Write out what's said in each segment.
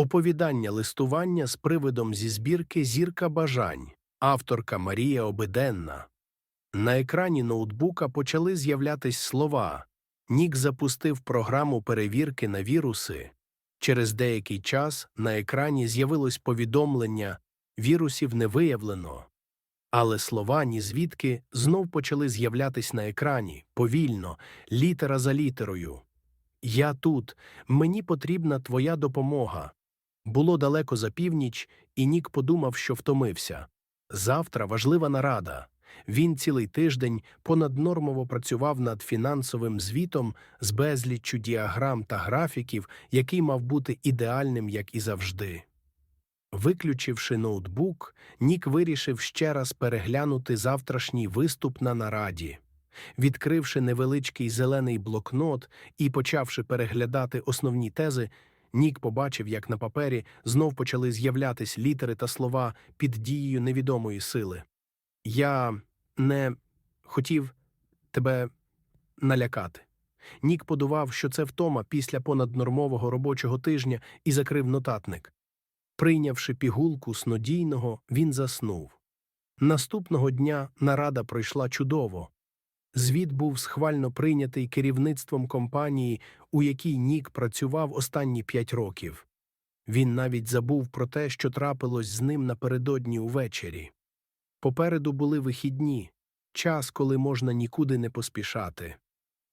Оповідання листування з привидом зі збірки Зірка бажань, авторка Марія Обиденна. На екрані ноутбука почали з'являтись слова. Нік запустив програму перевірки на віруси. Через деякий час на екрані з'явилось повідомлення вірусів не виявлено. Але слова ні звідки знов почали з'являтись на екрані повільно, літера за літерою. Я тут, мені потрібна твоя допомога. Було далеко за північ, і Нік подумав, що втомився. Завтра важлива нарада. Він цілий тиждень понаднормово працював над фінансовим звітом з безліччю діаграм та графіків, який мав бути ідеальним, як і завжди. Виключивши ноутбук, Нік вирішив ще раз переглянути завтрашній виступ на нараді. Відкривши невеличкий зелений блокнот і почавши переглядати основні тези, Нік побачив, як на папері знов почали з'являтись літери та слова під дією невідомої сили. Я не хотів тебе налякати. Нік подував, що це втома після понаднормового робочого тижня і закрив нотатник. Прийнявши пігулку снодійного, він заснув. Наступного дня нарада пройшла чудово. Звіт був схвально прийнятий керівництвом компанії, у якій Нік працював останні п'ять років. Він навіть забув про те, що трапилось з ним напередодні увечері. Попереду були вихідні, час, коли можна нікуди не поспішати.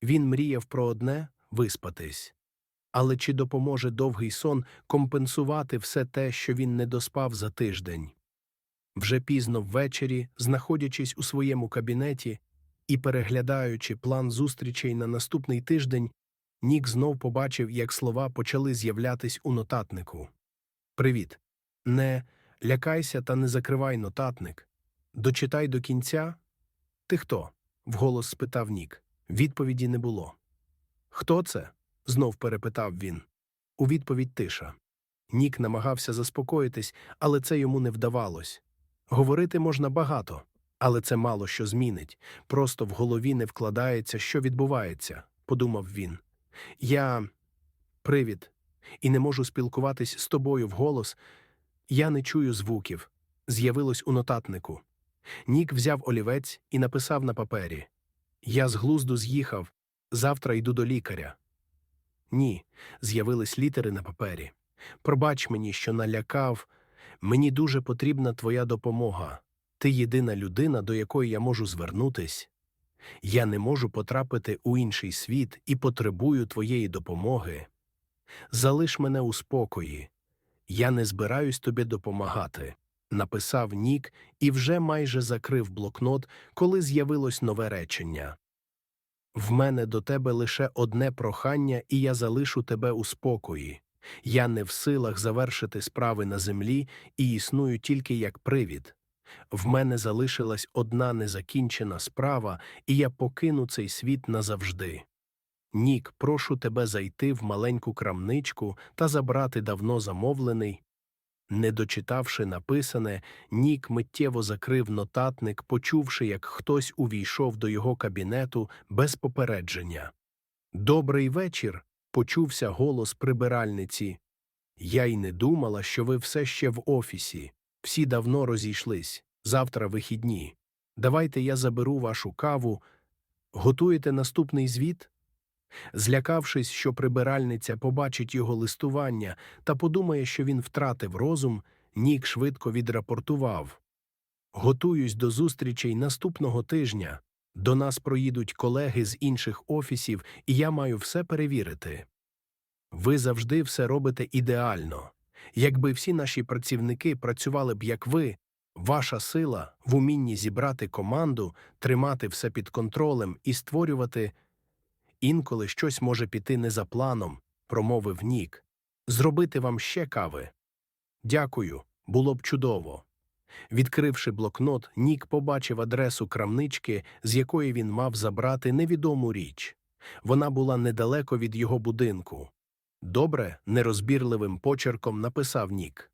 Він мріяв про одне виспатись. Але чи допоможе довгий сон компенсувати все те, що він не доспав за тиждень? Вже пізно ввечері, знаходячись у своєму кабінеті і переглядаючи план зустрічей на наступний тиждень, Нік знов побачив, як слова почали з'являтись у нотатнику. Привіт. Не лякайся та не закривай нотатник. Дочитай до кінця. Ти хто? вголос спитав Нік. Відповіді не було. Хто це? знов перепитав він. У відповідь тиша. Нік намагався заспокоїтись, але це йому не вдавалось. Говорити можна багато, але це мало що змінить. Просто в голові не вкладається, що відбувається, подумав він. Я привід, і не можу спілкуватись з тобою вголос. Я не чую звуків. З'явилось у нотатнику. Нік взяв олівець і написав на папері Я з глузду з'їхав. Завтра йду до лікаря. Ні, з'явились літери на папері. Пробач мені, що налякав. Мені дуже потрібна твоя допомога. Ти єдина людина, до якої я можу звернутись. Я не можу потрапити у інший світ і потребую твоєї допомоги. Залиш мене у спокої. Я не збираюсь тобі допомагати. Написав Нік і вже майже закрив блокнот, коли з'явилось нове речення. В мене до тебе лише одне прохання, і я залишу тебе у спокої. Я не в силах завершити справи на землі і існую тільки як привід. В мене залишилась одна незакінчена справа, і я покину цей світ назавжди. Нік, прошу тебе зайти в маленьку крамничку та забрати давно замовлений. Не дочитавши написане, Нік миттєво закрив нотатник, почувши, як хтось увійшов до його кабінету без попередження. Добрий вечір. почувся голос прибиральниці. Я й не думала, що ви все ще в офісі. Всі давно розійшлись. Завтра вихідні. Давайте я заберу вашу каву. Готуєте наступний звіт? Злякавшись, що прибиральниця побачить його листування та подумає, що він втратив розум, Нік швидко відрапортував. Готуюсь до зустрічей наступного тижня. До нас проїдуть колеги з інших офісів, і я маю все перевірити. Ви завжди все робите ідеально. Якби всі наші працівники працювали б як ви, ваша сила в умінні зібрати команду, тримати все під контролем і створювати. Інколи щось може піти не за планом, промовив Нік. Зробити вам ще кави. Дякую, було б чудово. Відкривши блокнот, Нік побачив адресу крамнички, з якої він мав забрати невідому річ. Вона була недалеко від його будинку. Добре, нерозбірливим почерком написав Нік.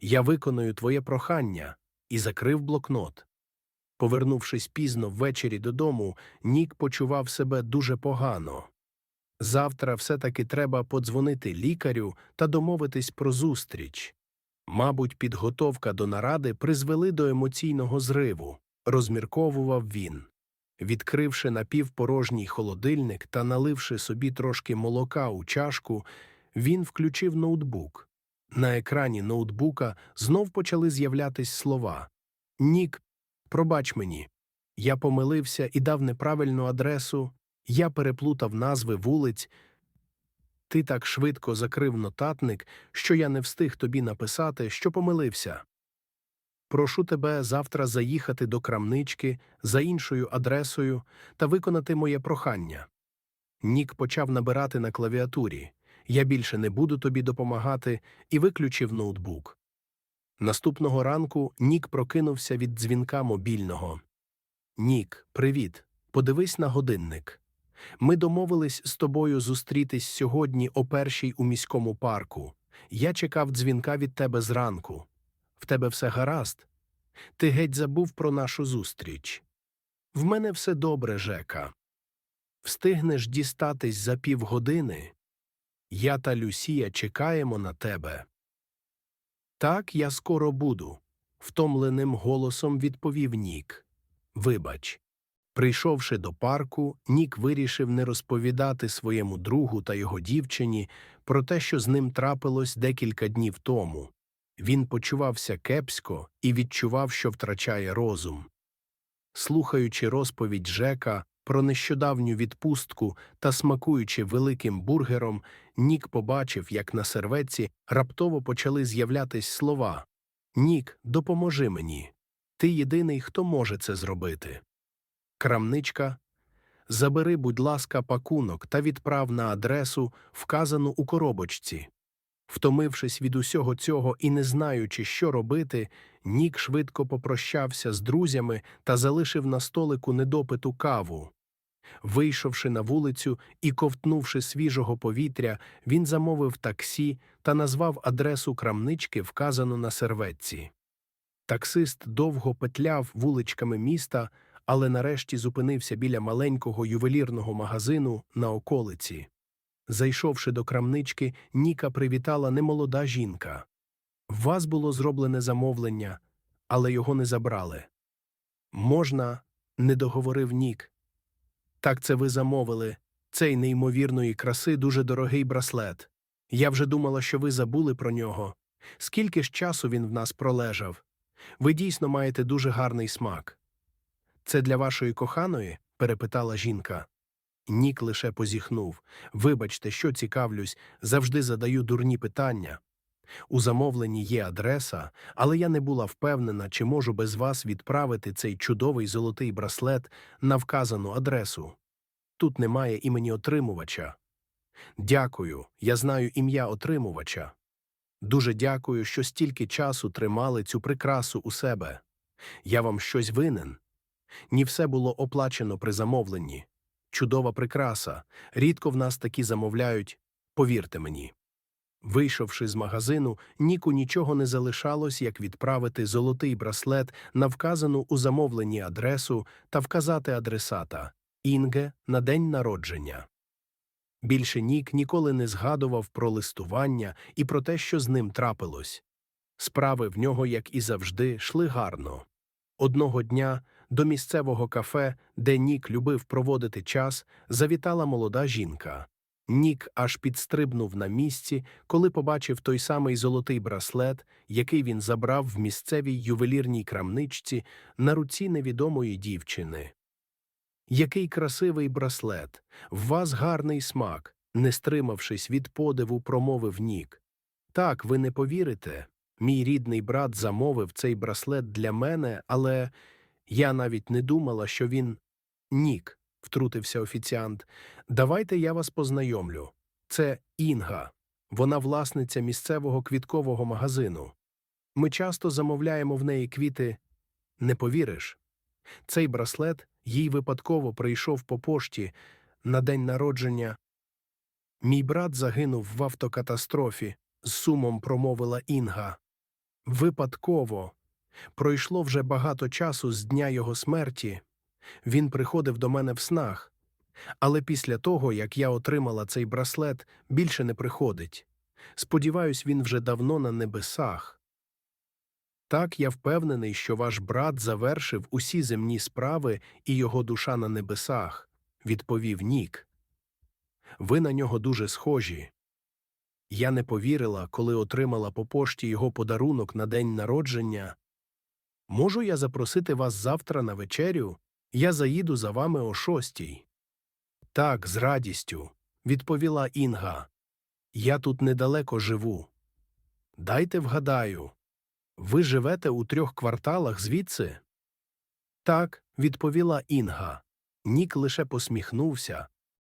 Я виконую твоє прохання і закрив блокнот. Повернувшись пізно ввечері додому, Нік почував себе дуже погано. Завтра все-таки треба подзвонити лікарю та домовитись про зустріч. Мабуть, підготовка до наради призвели до емоційного зриву, розмірковував він. Відкривши напівпорожній холодильник та наливши собі трошки молока у чашку, він включив ноутбук. На екрані ноутбука знов почали з'являтись слова. Нік, пробач мені. Я помилився і дав неправильну адресу. Я переплутав назви вулиць. Ти так швидко закрив нотатник, що я не встиг тобі написати, що помилився. Прошу тебе завтра заїхати до крамнички за іншою адресою та виконати моє прохання. Нік почав набирати на клавіатурі Я більше не буду тобі допомагати і виключив ноутбук. Наступного ранку Нік прокинувся від дзвінка мобільного. Нік, привіт. Подивись на годинник. Ми домовились з тобою зустрітись сьогодні о першій у міському парку. Я чекав дзвінка від тебе зранку. В тебе все гаразд? Ти геть забув про нашу зустріч. В мене все добре, Жека. Встигнеш дістатись за півгодини. Я та Люсія чекаємо на тебе. Так, я скоро буду, втомленим голосом відповів Нік. Вибач. Прийшовши до парку, Нік вирішив не розповідати своєму другу та його дівчині про те, що з ним трапилось декілька днів тому. Він почувався кепсько і відчував, що втрачає розум. Слухаючи розповідь Жека про нещодавню відпустку та смакуючи великим бургером, Нік побачив, як на серветці раптово почали з'являтись слова Нік, допоможи мені. Ти єдиний, хто може це зробити. Крамничка. Забери, будь ласка, пакунок та відправ на адресу, вказану у коробочці. Втомившись від усього цього і не знаючи, що робити, Нік швидко попрощався з друзями та залишив на столику недопиту каву. Вийшовши на вулицю і ковтнувши свіжого повітря, він замовив таксі та назвав адресу крамнички, вказану на серветці. Таксист довго петляв вуличками міста, але нарешті зупинився біля маленького ювелірного магазину на околиці. Зайшовши до крамнички, Ніка привітала немолода жінка. В вас було зроблене замовлення, але його не забрали. Можна, не договорив Нік. Так це ви замовили. Цей неймовірної краси дуже дорогий браслет. Я вже думала, що ви забули про нього. Скільки ж часу він в нас пролежав? Ви дійсно маєте дуже гарний смак. Це для вашої коханої? перепитала жінка. Нік лише позіхнув. Вибачте, що цікавлюсь, завжди задаю дурні питання. У замовленні є адреса, але я не була впевнена, чи можу без вас відправити цей чудовий золотий браслет на вказану адресу. Тут немає імені отримувача. Дякую, я знаю ім'я отримувача. Дуже дякую, що стільки часу тримали цю прикрасу у себе. Я вам щось винен. Ні все було оплачено при замовленні. Чудова прикраса. Рідко в нас такі замовляють, повірте мені. Вийшовши з магазину, Ніку нічого не залишалось, як відправити золотий браслет на вказану у замовленні адресу та вказати адресата Інге на день народження. Більше Нік ніколи не згадував про листування і про те, що з ним трапилось. Справи в нього, як і завжди, йшли гарно. Одного дня до місцевого кафе, де Нік любив проводити час, завітала молода жінка. Нік аж підстрибнув на місці, коли побачив той самий золотий браслет, який він забрав в місцевій ювелірній крамничці на руці невідомої дівчини. Який красивий браслет, в вас гарний смак, не стримавшись від подиву, промовив Нік. Так, ви не повірите. Мій рідний брат замовив цей браслет для мене, але я навіть не думала, що він. Нік, втрутився офіціант. Давайте я вас познайомлю. Це Інга. Вона власниця місцевого квіткового магазину. Ми часто замовляємо в неї квіти. Не повіриш. Цей браслет їй випадково прийшов по пошті на день народження. Мій брат загинув в автокатастрофі, з сумом промовила Інга. Випадково. Пройшло вже багато часу з дня його смерті. Він приходив до мене в снах. Але після того, як я отримала цей браслет, більше не приходить. Сподіваюсь, він вже давно на небесах. Так, я впевнений, що ваш брат завершив усі земні справи і його душа на небесах, відповів Нік. Ви на нього дуже схожі. Я не повірила, коли отримала по пошті його подарунок на день народження. Можу я запросити вас завтра на вечерю? Я заїду за вами о шостій. Так, з радістю, відповіла Інга. Я тут недалеко живу. Дайте вгадаю. Ви живете у трьох кварталах звідси? Так, відповіла Інга. Нік лише посміхнувся,